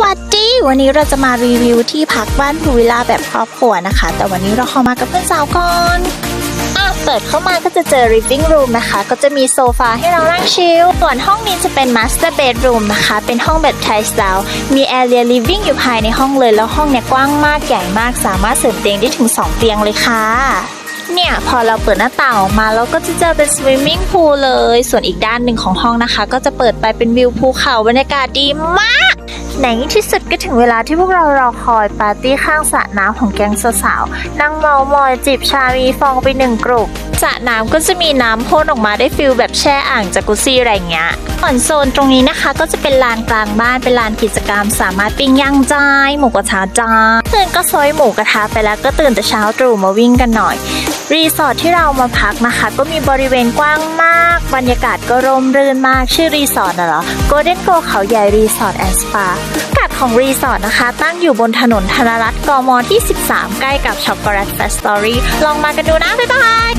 วัสดี วันนี้เราจะมารีวิวที่พักบ้านพูวิลล่าแบบครอบครัวนะคะ แต่วันนี้เราเข้ามากับเพื่อนสาวก่อนอะเปิดเข้ามาก็จะเจอ living room นะคะ ก็จะมีโซฟาให้เรานั่งชิล ส่วนห้องนี้จะเป็น master bedroom นะคะ เป็นห้องแบบไทยสไตล์ มี area living อยู่ภายในห้องเลย แล้วห้องเนี่ยกว้างมาก ใหญ่มาก สามารถเสริมเตียงได้ถึง 2 เตียงเลยค่ะเนี่ยพอเราเปิดหน้าต่างออกมาเราก็จะเจอเป็น swimming pool เลย ส่วนอีกด้านหนึ่งของห้องนะคะ ก็จะเปิดไปเป็นวิวภูเขาบรรยากาศดีมาก ในที่สุดก็ถึงเวลาที่พวกเรารอคอยปาร์ตี้ข้างสระน้ำของแก๊งสาวๆนั่งเมามอยจิบชามีฟองไปหนึ่งกลุ่มสระน้ำก็จะมีน้ำพ่นออกมาได้ฟิลแบบแช่อ่างจากุซี่อะไรเงี้ยส่วนโซนตรงนี้นะคะ ก็จะเป็นลานกลางบ้านเป็นลานกิจกรรม สามารถปิ้งย่างจ้ายหมูกระทะจ้าเพื่อนก็ซอยหมูกระทะไปแล้วก็ตื่นแต่เช้าตรู่มาวิ่งกันหน่อยรีสอร์ทที่เรามาพักนะคะ ก็มีบริเวณกว้างมาก บรรยากาศก็ร่มรื่นมากชื่อรีสอร์ทน่ะเหรอ Golden Go เขาใหญ่รีสอร์ทแอนด์สปากัดของรีสอร์ทนะคะ ตั้งอยู่บนถนนธนรัตน์กมที่ 13 ใกล้กับช็อกโกแลตแฟสตอรี่ลองมากันดูนะ บ๊ายบาย